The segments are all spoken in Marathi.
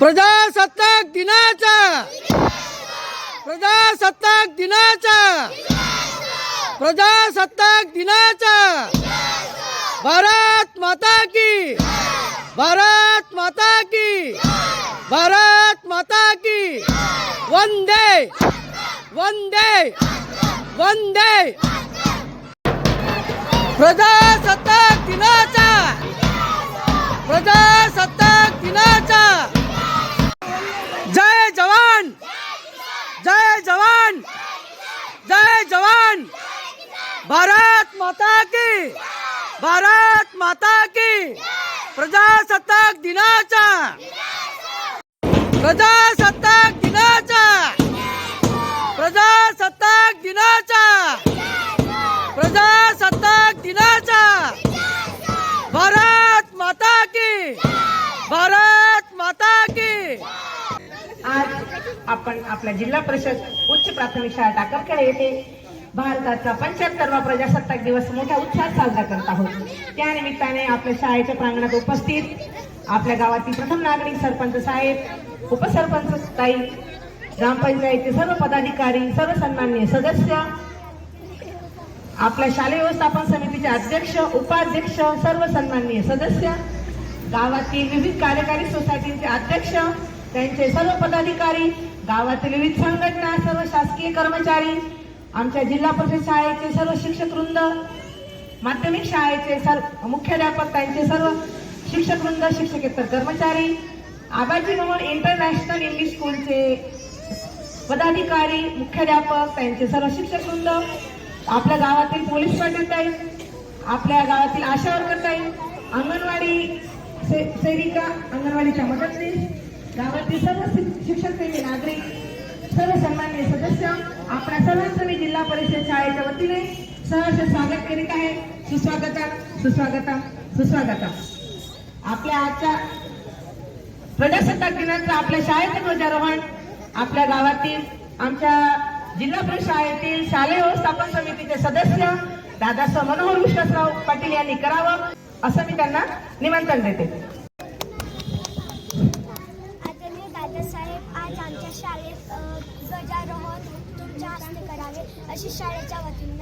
प्रजासत्ताक दिनाचा. प्रजासत्ताक दिनाचा. प्रजासत्ताक दिनाचा. भारत माता की. भारत माता की. भारत माता की. वंदे. वंदे. वंदे. प्रजासत्ताक दिनाचा. प्रजासत्ताक दिनाचा जय जवान जय जवान! जय जवान! भारत माता की! भारत माता की! प्रजासत्ताक दिनाचा प्रजासत्ताक दिनाचा प्रजासत्ताक दिनाचा प्रजासत्ताक दिनाचा भारत माता की! भारत माता की आज आपण आपल्या जिल्हा परिषद उच्च प्राथमिक शाळा टाकरखेडा येथे भारताचा पंच्याहत्तरवा प्रजासत्ताक दिवस मोठ्या उत्साहात साजरा करत आहोत. त्यानिमित्ताने आपल्या शाळेच्या प्रांगणात उपस्थित आपल्या गावातील प्रथम नागरिक सरपंच साहेब उपसरपंच ताई ग्रामपंचायतचे सर्व पदाधिकारी सर्व सन्मान्य सदस्य आपल्या शालेय व्यवस्थापन समितीचे अध्यक्ष उपाध्यक्ष सर्व सन्माननीय सदस्य गावातील विविध कार्यकारी सोसायटीचे अध्यक्ष त्यांचे सर्व पदाधिकारी गावातील विविध संघटना सर्व शासकीय कर्मचारी आमच्या जिल्हा परिषद शाळेचे सर्व शिक्षक वृंद माध्यमिक शाळेचे सर्व मुख्याध्यापक त्यांचे सर्व शिक्षक वृंद शिक्षकेतर कर्मचारी आबाजी मोहन इंटरनॅशनल इंग्लिश स्कूलचे पदाधिकारी मुख्याध्यापक त्यांचे सर्व शिक्षक वृंद आपल्या गावातील पोलीस पाटील ताई आपल्या गावातील आशा वर्कर ताई अंगणवाडी से- सेविका अंगणवाडीच्या मदतनीस गावातील सर्व शिक्षक प्रेमी नागरिक सर्व सन्मान्य सदस्य आपल्या सर्वांचं मी जिल्हा परिषद शाळेच्या वतीने सहर्ष स्वागत करीत आहे. सुस्वागता सुस्वागता सुस्वागता आपल्या आजच्या प्रजासत्ताक दिनाचं आपल्या शाळेचे ध्वजारोहण आपल्या गावातील आमच्या जिल्हा परिषद शाळेतील शालेय व्यवस्थापन समितीचे सदस्य दादासाहेब मनोहर विश्वासराव पाटील यांनी करावं असं मी त्यांना निमंत्रण देते आदरणीय दादासाहेब आज आमच्या शाळेत अ, ध्वजारोहण तुमच्या हस्ते करावे अशी शाळेच्या वतीने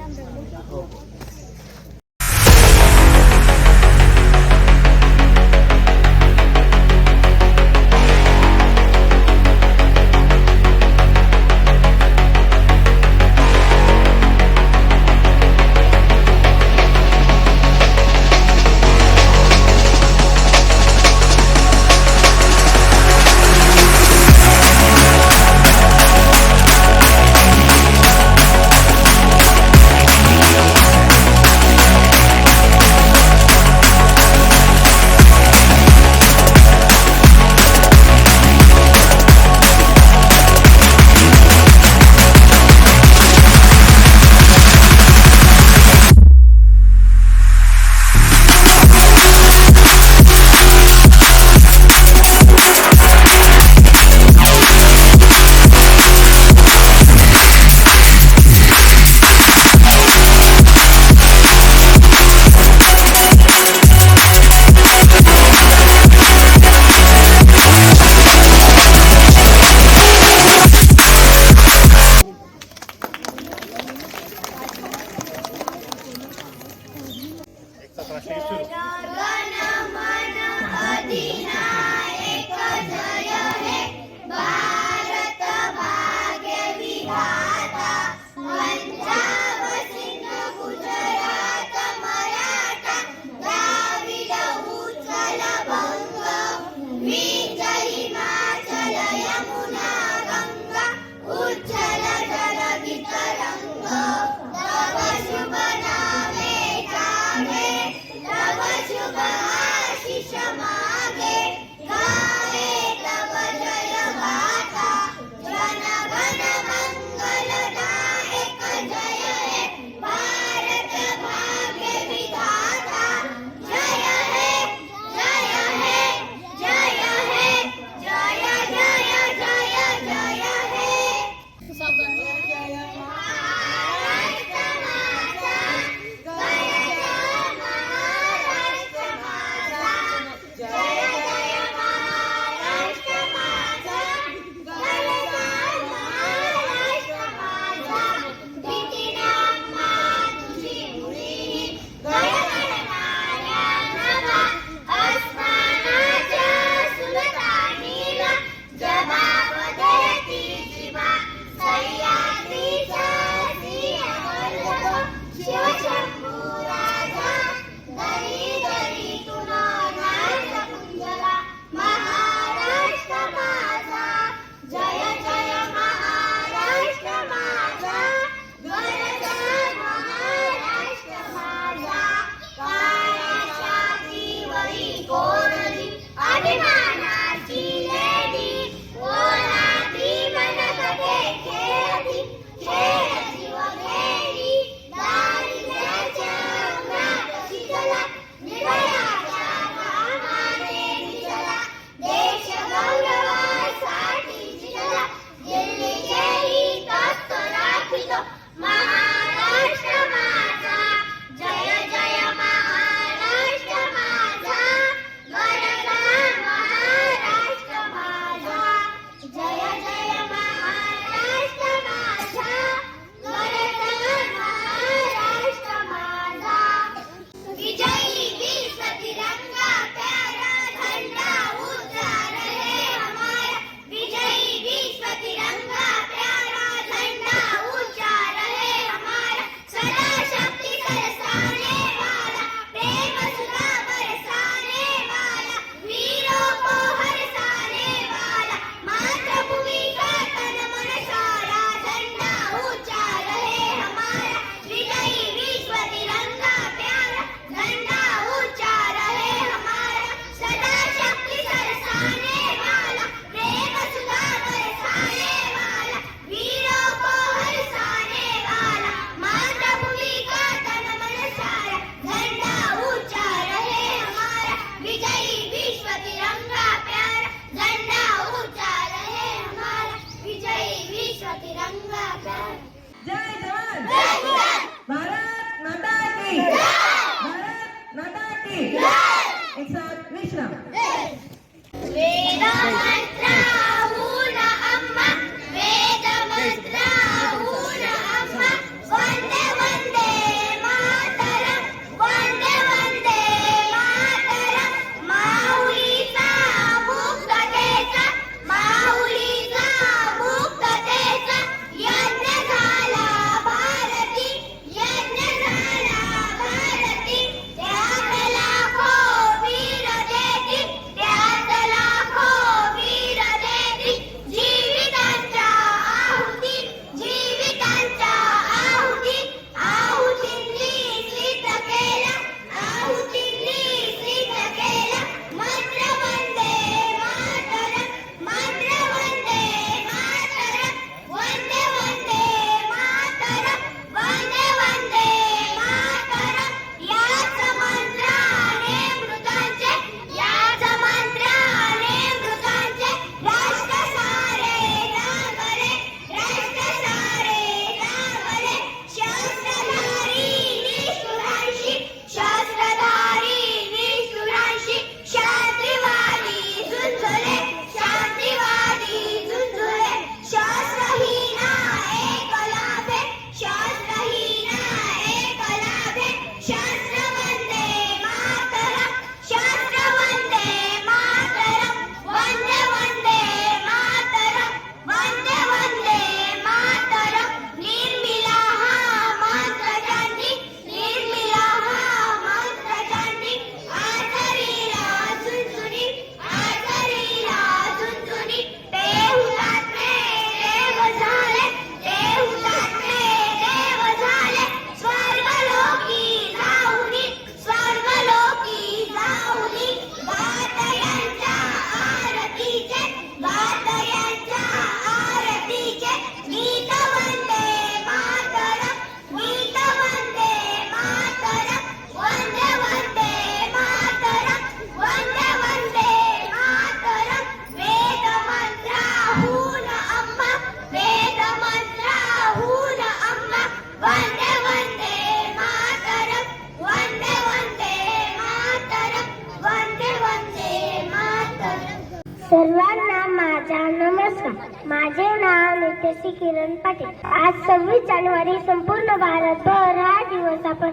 नाव किरण पाटील. आज सव्वीस जानेवारी संपूर्ण भारतभर हा दिवस आपण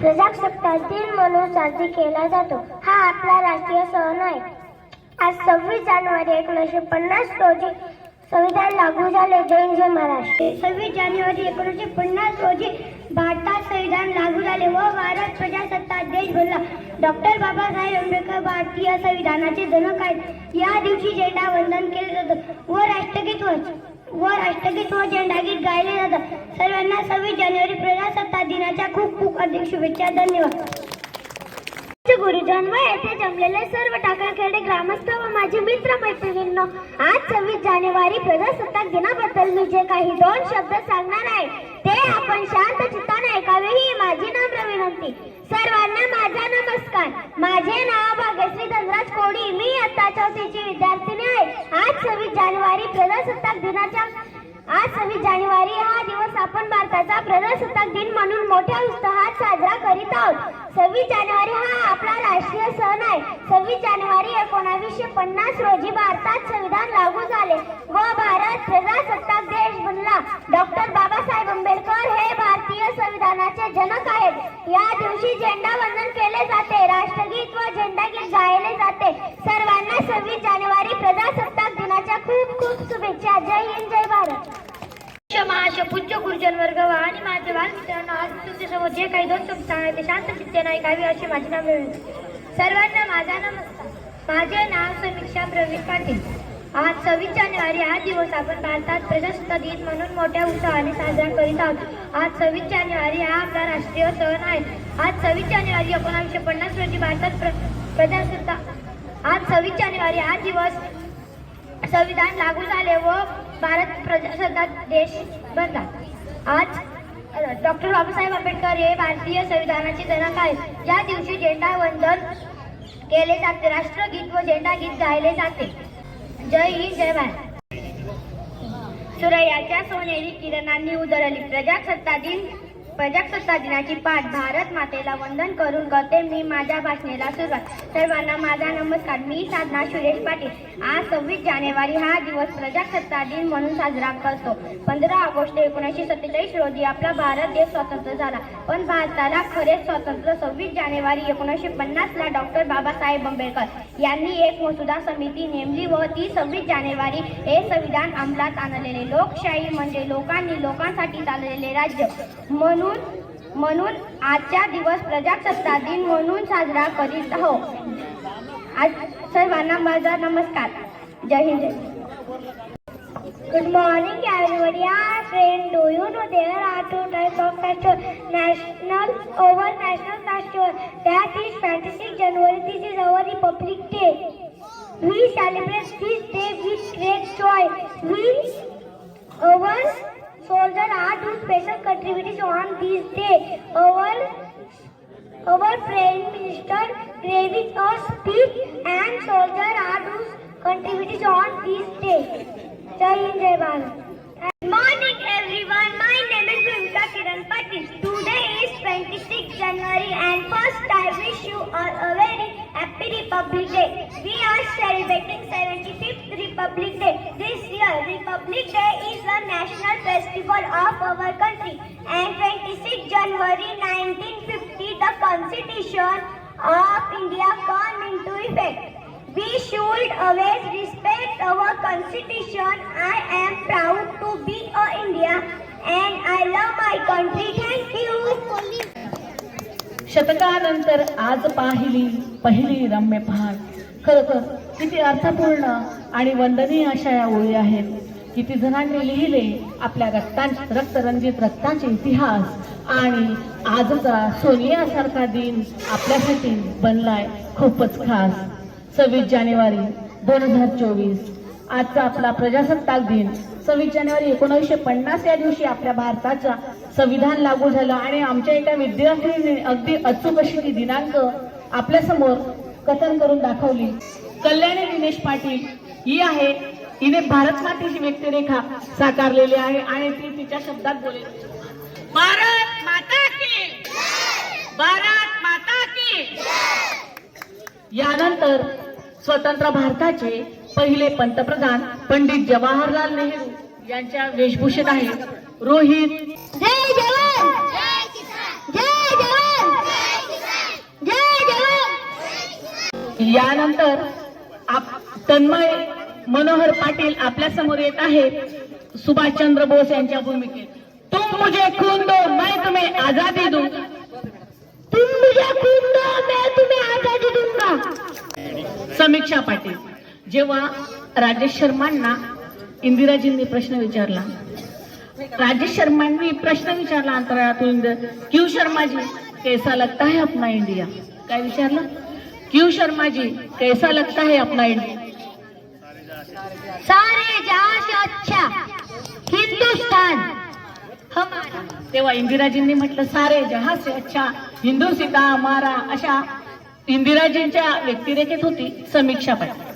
प्रजासत्ताक दिन म्हणून साजरी केला जातो. हा आपला राष्ट्रीय सण आहे. आज सव्वीस जानेवारी एकोणीसशे पन्नास रोजी संविधान लागू झाले. जय जय महाराष्ट्र. सव्वीस जानेवारी एकोणीसशे पन्नास रोजी भारतात संविधान लागू झाले व भारत प्रजासत्ताक देश बनला. डॉक्टर बाबासाहेब आंबेडकर भारतीय संविधानाचे जनक आहेत. या दिवशी झेंडा वंदन केले जातं व राष्ट्रगीत व व राष्ट्रगीत व झेंडागीत गायले जातात. सर्वांना सव्वीस जानेवारी प्रजासत्ताक दिनाच्या खूप खूप अधिक शुभेच्छा धन्यवाद. गुरुजन व येथे जमलेले सर्व टाकळखेडे ग्रामस्थ व माझे मित्र मैत्रिणींनो आज सव्वीस जानेवारी प्रजासत्ताक दिनाबद्दल मी जे काही दोन शब्द सांगणार आहे ते आपण शांत चित्ताने ऐकावे ही माझी नम्र विनंती. सर्वांना माझा नमस्कार. माझे नाव भाग्यश्री धनराज कोडी मी आता चौथीची विद्यार्थी आज सव्वीस जानेवारी प्रजासत्ताक दिनाच्या आज सव्वीस जानेवारी हा दिवस आपण भारताचा प्रजासत्ताक दिन म्हणून मोठ्या उत्साहात साजरा करीत आहोत. सव्वीस जानेवारी हा आपला राष्ट्रीय सण आहे. सव्वीस जानेवारी एकोणावीसशे पन्नास रोजी भारतात संविधान लागू झाले व भारत प्रजासत्ताक देश बनला. डॉक्टर बाबासाहेब आंबेडकर हे भारतीय संविधानाचे जनक आहेत. या दिवशी झेंडा वंदन केले जाते राष्ट्रगीत व झेंडागीत गायले जाते. सर्वांना सव्वीस जानेवारी प्रजासत्ताक दिनाच्या खूप खूप शुभेच्छा जय हिंद जय भारत महाशय पूज्य गुरुजन वर्ग व आज तुमच्यासमोर जे काही दोन शब्द सांगायचे शांत चित्तेने ऐकावे अशी माझी नाव मिळवली सर्वांना माझा नमस्कार माझे नाव समीक्षा प्रवीण पाटील आज सव्वीस जानेवारी हा दिवस आपण भारतात प्रजासत्ताक दिन म्हणून मोठ्या उत्साहाने साजरा करीत आहोत आज सव्वीस जानेवारी हा आपला राष्ट्रीय सण आहे आज सव्वीस जानेवारी एकोणावीसशे पन्नास रोजी भारतात प्र प्रजासत्ताक आज सव्वीस जानेवारी हा दिवस संविधान लागू झाले व भारत प्रजासत्ताक देश बनला आज डॉक्टर बाबासाहेब आंबेडकर हे भारतीय संविधानाचे जनक आहेत. या दिवशी झेंडा वंदन केले जाते. राष्ट्रगीत व झेंडा गीत गायले जाते. जय हिंद जय भारत. सूर्याच्या सोनेरी किरणांनी उजळली प्रजासत्ता दिन प्रजासत्ताक दिनाची पाठ भारत मातेला वंदन करून करते मी माझ्या भाषणेला सुरुवात. सर्वांना माझा नमस्कार. मी साधना सुरेश पाटील. आज सव्वीस जानेवारी हा दिवस प्रजासत्ताक दिन म्हणून साजरा करतो. पंधरा ऑगस्ट एकोणीसशे सत्तेचाळीस रोजी आपला भारत देश स्वतंत्र झाला. पण भारताला खरे स्वातंत्र्य सव्वीस जानेवारी एकोणीसशे पन्नासला डॉक्टर बाबासाहेब आंबेडकर यांनी एक मसुदा समिती नेमली व ती सव्वीस जानेवारी हे संविधान अंमलात आणलेले लोकशाही म्हणजे लोकांनी लोकांसाठी चाललेले राज्य म्हणून म्हणून आजचा दिवस प्रजासत्ताक दिन म्हणून साजरा करीत हो आज सर्वांना माझा नमस्कार. जय Hind. Good morning कॅलवरिया friend do you know there are two types of festival national over national festival that is twenty six January this is our republic day we celebrate this day with great joy we over soldiers are doing special activities on this day. Our our Prime Minister gave a speech and soldiers are doing activities on this day. Jai Hind, Jai Bharat. Morning everyone. My name is Bhumika Kiran Patil. Today is 26 January you all a very happy Republic Day. We are celebrating 75th Republic Day. This year Republic Day is a national festival of our country and 26 January 1950 the Constitution of India came into effect. We should always respect our constitution. I am proud to be a India and I love my country. शतकानंतर आज पाहिली पहिली रम्य पहाट खरोखर किती अर्थपूर्ण आणि वंदनीय अशा या ओळी आहेत किती जणांनी लिहिले आपल्या रक्तां रक्तरंजित रक्ताचे इतिहास आणि आजचा सोनियासारखा दिन आपल्यासाठी बनलाय खूपच खास. सव्वीस जानेवारी दोन हजार चोवीस. आजचा आपला प्रजासत्ताक दिन. सव्वीस जानेवारी एकोणीसशे पन्नास या दिवशी आपल्या भारताचा संविधान लागू झालं आणि आमच्या एका विद्यार्थ्यांनी अगदी अचूक अशी ती दिनांक आपल्यासमोर कथन करून दाखवली. कल्याणी दिनेश पाटील ही आहे हिने भारत मातेची व्यक्तिरेखा साकारलेली आहे आणि ती तिच्या शब्दात बोलेल. भारत माता की भारत माता की यानंतर स्वतंत्र भारताचे पहिले पंतप्रधान पंडित जवाहरलाल नेहरू यांच्या वेशभूषेत आहे रोहित. जय जवान! जय जवान! जय जवान! यानंतर आप तन्मय मनोहर पाटील आपल्यासमोर येत आहे सुभाषचंद्र बोस यांच्या भूमिकेत. तुम मुझे खून दो मैं तुम्हें आजादी दूं तुम मुझे खून दो मैं तुम्हें आजादी दूंगा. समीक्षा पाटील. जेव्हा राजेश शर्मांना इंदिराजींनी प्रश्न विचारला. राजेश शर्मांनी प्रश्न विचारला अंतराळातून क्यू शर्माजी कैसा लगता है अपना इंडिया? काय विचारलं? क्यू शर्माजी कैसा लगता है अपना इंडिया? सारे जहां से अच्छा हिंदुस्तान। तेव्हा इंदिराजींनी म्हटलं सारे जहा से अच्छा हिंदू सीता हमारा अशा इंदिराजींच्या व्यक्तिरेखेत होती समीक्षा पाटील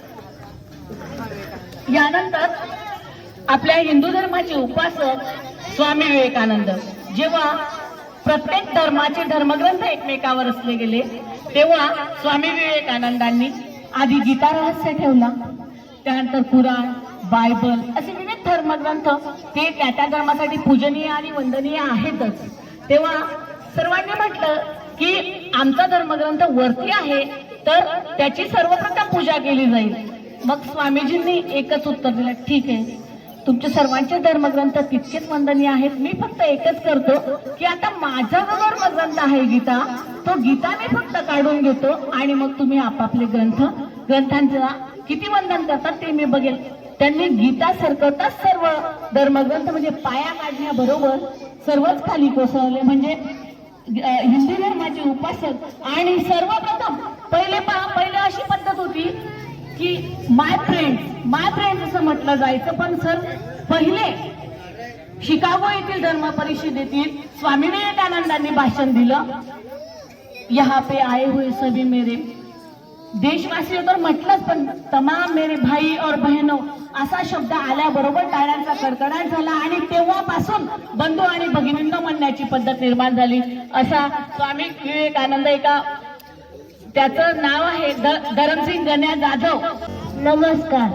यानंतर आपल्या हिंदू धर्माचे उपासक स्वामी विवेकानंद. जेव्हा प्रत्येक धर्माचे धर्मग्रंथ एकमेकावर असले गेले तेव्हा स्वामी विवेकानंदांनी आधी गीता रहस्य ठेवला. त्यानंतर कुराण बायबल असे विविध धर्मग्रंथ ते त्या त्या धर्मासाठी पूजनीय आणि वंदनीय आहेतच. तेव्हा सर्वांनी म्हटलं की आमचा धर्मग्रंथ वरती आहे तर त्याची सर्वप्रथम पूजा केली जाईल. मग स्वामीजींनी एकच उत्तर दिलं ठीक आहे. तुमचे सर्वांचे धर्मग्रंथ तितकेच वंदनीय आहेत. मी फक्त एकच करतो की आता माझा जो धर्मग्रंथ आहे गीता. तो गीता मी फक्त काढून घेतो आणि मग तुम्ही आपापले ग्रंथ ग्रंथांचा किती वंदन करतात ते मी बघेल. त्यांनी गीता सरकवताच सर्व धर्मग्रंथ म्हणजे पाया काढण्याबरोबर सर्वच खाली कोसळले. म्हणजे हिंदू धर्माचे उपासक आणि सर्वप्रथम पहिले पहा पहिले अशी पद्धत होती की माय फ्रेंड माय फ्रेंड असं म्हटलं जायचं. पण सर पहिले शिकागो येथील धर्म परिषदेतील स्वामी विवेकानंदांनी भाषण दिलं. यहाँ पे आए हुए सभी मेरे देशवासी तर म्हटलंच पण तमाम मेरे भाई और बहनो असा शब्द आल्याबरोबर टाळ्यांचा कडकडाट झाला आणि तेव्हापासून बंधू आणि भगिनींना म्हणण्याची पद्धत निर्माण झाली. असा स्वामी विवेकानंद एका त्याचं नाव आहे धरमसिंग गण्या जाधव. नमस्कार.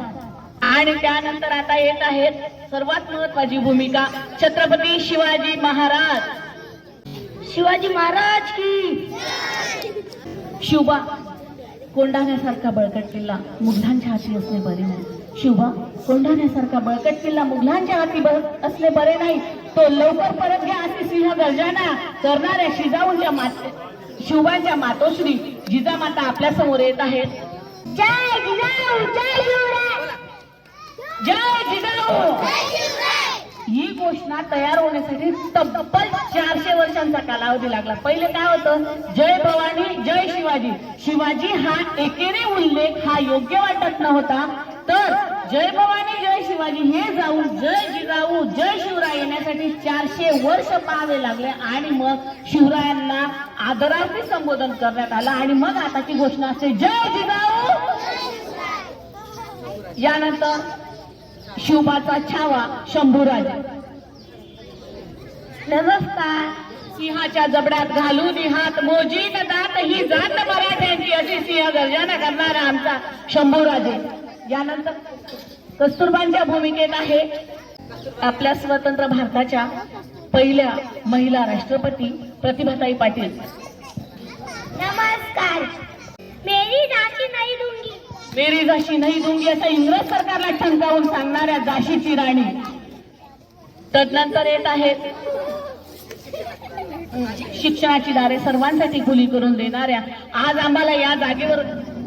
आणि त्यानंतर आता येत आहेत सर्वात महत्वाची भूमिका छत्रपती शिवाजी महाराज. शिवाजी महाराज की. शिवबा कोंढाण्यासारखा बळकट किल्ला मुघलांच्या हाती असणे बरे नाही. शिवबा कोंढाण्यासारखा बळकट किल्ला मुघलांच्या हाती असणे बरे नाही. तो लवकर परत घ्या असे सिंह गर्जना करणाऱ्या शिजाऊंच्या माते शिवबांच्या मातोश्री जिजामाता आपल्यासमोर येत आहेत. जय जिजाऊ जय शिवराय. जय जिजाऊ. ही घोषणा तयार होण्यासाठी तब्बल चारशे वर्षांचा कालावधी लागला. पहिले काय होतं? जय भवानी जय शिवाजी. शिवाजी हा एकेरी उल्लेख हा योग्य वाटत नव्हता. तर जय भवानी जय शिवाजी. हे जाऊन जय जिजाऊ जय शिवराय येण्यासाठी चारशे वर्ष पाहावे लागले आणि मग शिवरायांना आदरार्थी संबोधन करण्यात आलं आणि मग आताची घोषणा असते जय जिजाऊ! यानंतर शिवबाचा छावा शंभूराजा नमस्कार. सिंहाच्या जबड्यात घालून हात मोजीन दात ही जात मराठ्यांची अशी सिंह गर्जना करणारा आमचा शंभूराजे यानंतर कस्तुरबांच्या भूमिकेत आहे आपल्या स्वतंत्र भारताच्या पहिल्या महिला राष्ट्रपती प्रतिभाताई पाटील. नमस्कार. मेरी राखी नहीं दूंगी मेरी जाशी नाही दुंगी असं इंग्रज सरकारला ठणकावून सांगणाऱ्या जाशीची राणी. तदनंतर येत आहेत शिक्षणाची दारे सर्वांसाठी खुली करून देणाऱ्या. आज आम्हाला या जागेवर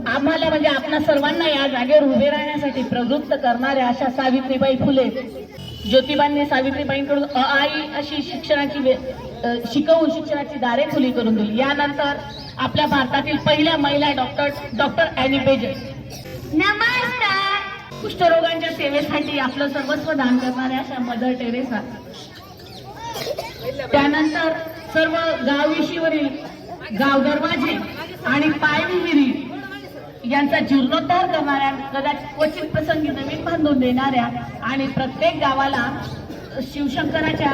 आम्हाला म्हणजे आपल्या सर्वांना या जागेवर उभे राहण्यासाठी प्रवृत्त करणाऱ्या अशा सावित्रीबाई फुले ज्योतिबांनी सावित्रीबाईंकडून अ आई अशी शिक्षणाची शिकवून शिक्षणाची दारे खुली करून दिली. यानंतर आपल्या भारतातील पहिल्या महिला डॉक्टर डॉक्टर अॅनी बेजर नमस्कार. कुष्ठरोगांच्या सेवेसाठी आपलं सर्वस्व दान करणाऱ्या अशा मदर टेरेसा. त्यानंतर सर्व गावविशीवरील गाव दरवाजे आणि पायविहिरी यांचा जीर्णोद्धार करणाऱ्या कदाचित क्वचित प्रसंगी नवीन बांधून देणाऱ्या आणि प्रत्येक गावाला शिवशंकराच्या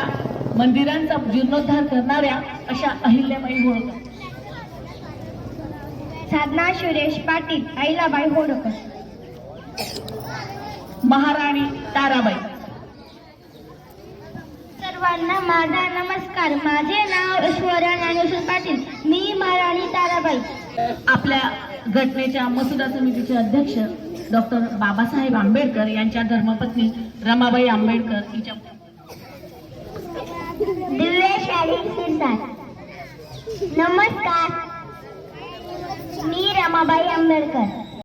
मंदिरांचा जीर्णोद्धार करणाऱ्या अशा अहिल्याबाई होळकर. साधना सुरेश पाटील अहिलाबाई होडकर महाराणी ताराबाई. सर्वांना माझा नमस्कार. माझे नाव ऐश्वर्या ज्ञानेश्वर पाटील. मी महाराणी ताराबाई. आपल्या घटनेच्या मसुदा समितीचे अध्यक्ष डॉक्टर बाबासाहेब आंबेडकर यांच्या धर्मपत्नी रमाबाई आंबेडकर हिच्या नमस्कार. मी रमाबाई आंबेडकर.